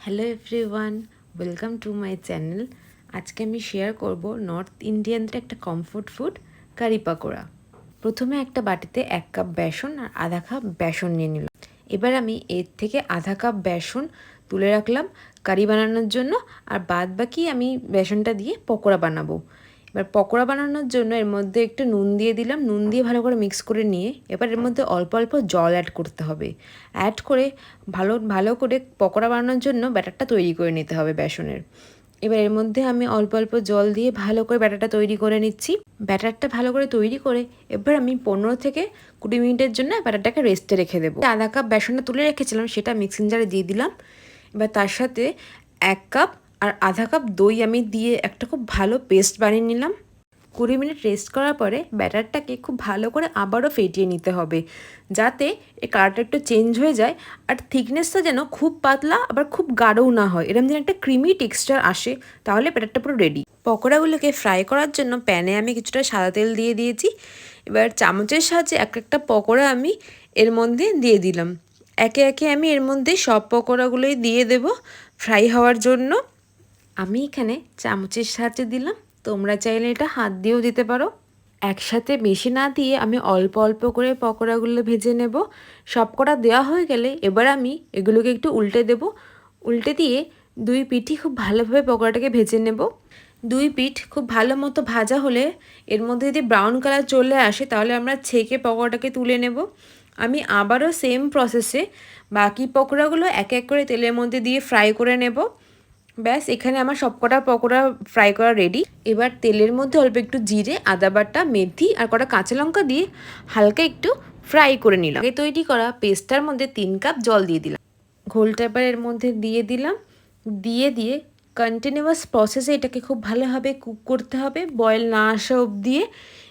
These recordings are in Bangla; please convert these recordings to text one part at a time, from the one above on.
Hello everyone welcome to my channel আজকে আমি শেয়ার করব নর্থ ইন্ডিয়ানদের একটা কমফোর্ট ফুড কারি পাকোড়া প্রথমে একটা বাটিতে এক কাপ বেসন আর আধা কাপ বেসন নিয়ে নিলাম। এবার আমি এর থেকে আধা কাপ বেসন তুলে রাখলাম কারি বানানোর জন্য আর বাদ বাকি আমি বেসনটা দিয়ে পকোড়া বানাবো। এবার পকোড়া বানানোর জন্য এর মধ্যে একটু নুন দিয়ে দিলাম। নুন দিয়ে ভালো করে মিক্স করে নিয়ে এবার এর মধ্যে অল্প অল্প জল অ্যাড করতে হবে। অ্যাড করে ভালো ভালো করে পকোড়া বানানোর জন্য ব্যাটারটা তৈরি করে নিতে হবে বেসনের। এবার এর মধ্যে আমি অল্প অল্প জল দিয়ে ভালো করে ব্যাটারটা তৈরি করে নিচ্ছি। ব্যাটারটা ভালো করে তৈরি করে এবার আমি পনেরো থেকে কুড়ি মিনিটের জন্য ব্যাটারটাকে রেস্টে রেখে দেবো। আধা কাপ বেসনটা তুলে রেখেছিলাম, সেটা মিক্সিং জারে দিয়ে দিলাম। এবার তার সাথে এক কাপ আর আধা কাপ দই আমি দিয়ে একটা খুব ভালো পেস্ট বানিয়ে নিলাম। কুড়ি মিনিট রেস্ট করার পরে ব্যাটারটাকে খুব ভালো করে আবারও ফেটিয়ে নিতে হবে, যাতে এ কালারটা একটু চেঞ্জ হয়ে যায় আর থিকনেসটা যেন খুব পাতলা আবার খুব গাঢ়ও না হয়। এরকম যেন একটা ক্রিমি টেক্সচার আসে, তাহলে ব্যাটারটা পুরো রেডি। পকোড়াগুলোকে ফ্রাই করার জন্য প্যানে আমি কিছুটা সাদা তেল দিয়ে দিয়েছি। এবার চামচের সাহায্যে এক একটা পকোড়া আমি এর মধ্যে দিয়ে দিলাম। একে একে আমি এর মধ্যে সব পকোড়াগুলোই দিয়ে দেব ফ্রাই হওয়ার জন্য। আমি এখানে চামচের সাহায্যে দিলাম। তোমরা চাইলে এটা হাত দিয়েও দিতে পারো। একসাথে বেশি না দিয়ে আমি অল্প অল্প করে পকোড়াগুলো ভেজে নেব। সব কটা দেওয়া হয়ে গেলে এবার আমি এগুলোকে একটু উল্টে দেব। উল্টে দিয়ে দুই পিঠই খুব ভালোভাবে পকোড়াটাকে ভেজে নেব। দুই পিঠ খুব ভালো মতো ভাজা হলে এর মধ্যে যদি ব্রাউন কালার চলে আসে তাহলে আমরা ছেঁকে পকোড়াটাকে তুলে নেব। আমি আবারও সেম প্রসেসে বাকি পকোড়াগুলো এক এক করে তেলের মধ্যে দিয়ে ফ্রাই করে নেব। ব্যাস, এখানে আমার সবকটা পকোড়া ফ্রাই করা রেডি এবার তেলের মধ্যে অল্প একটু জিরে, আদা বাটা, মেথি আর কটা কাঁচা লঙ্কা দিয়ে হালকা একটু ফ্রাই করে নিলাম। আগে তৈরি করা পেস্টটার মধ্যে তিন কাপ জল দিয়ে দিলাম। ঘোলটা এবার এর মধ্যে দিয়ে দিলাম। দিয়ে দিয়ে কন্টিনিউয়াস প্রসেসে এটাকে খুব ভালোভাবে কুক করতে হবে বয়েল না আসা অবধি।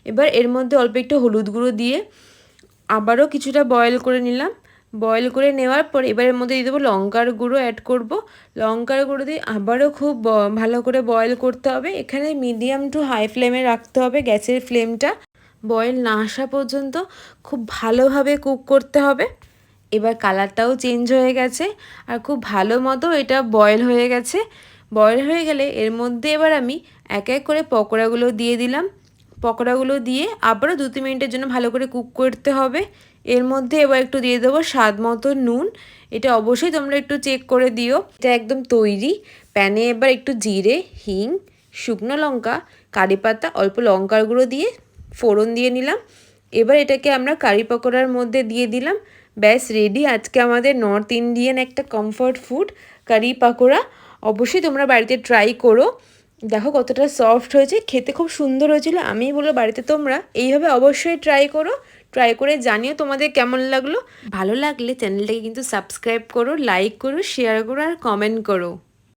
এবার এর মধ্যে অল্প একটু হলুদ গুঁড়ো দিয়ে আবারও কিছুটা বয়েল করে নিলাম। বয়েল করে নেওয়ার পর এবারের মধ্যে দিয়ে দেবো লঙ্কার গুঁড়ো অ্যাড করব। লঙ্কার গুঁড়ো দিয়ে আবারও খুব ভালো করে বয়েল করতে হবে। এখানে মিডিয়াম টু হাই ফ্লেমে রাখতে হবে গ্যাসের ফ্লেমটা বয়েল না আসা পর্যন্ত খুব ভালোভাবে কুক করতে হবে। এবার কালারটাও চেঞ্জ হয়ে গেছে। আর খুব ভালো মতো এটা বয়েল হয়ে গেছে। বয়েল হয়ে গেলে এর মধ্যে এবার আমি এক এক করে পকোড়াগুলো দিয়ে দিলাম। পকোড়াগুলো দিয়ে আবারও দু তিন মিনিটের জন্য ভালো করে কুক করতে হবে। এর মধ্যে এবার একটু দিয়ে দেবো স্বাদ মতো নুন। এটা অবশ্যই তোমরা একটু চেক করে দিও। এটা একদম তৈরি। প্যানে এবার একটু জিরে, হিং, শুকনো লঙ্কা, কারি পাতা, অল্প লঙ্কার গুঁড়ো দিয়ে ফোড়ন দিয়ে নিলাম। এবার এটাকে আমরা কারি পকোড়ার মধ্যে দিয়ে দিলাম। ব্যাস রেডি আজকে আমাদের নর্থ ইন্ডিয়ান একটা কমফর্ট ফুড কারি পাকোড়া। অবশ্যই তোমরা বাড়িতে ট্রাই করো। দেখো কতটা সফট হয়েছে, খেতে খুব সুন্দর হয়েছিল। আমি বলব বাড়িতে তোমরা এইভাবে অবশ্যই ট্রাই করো ট্রাই করে জানিও তোমাদের কেমন লাগল। ভালো লাগলে চ্যানেলটাকে কিন্তু সাবস্ক্রাইব করো লাইক করো শেয়ার করো আর কমেন্ট করো।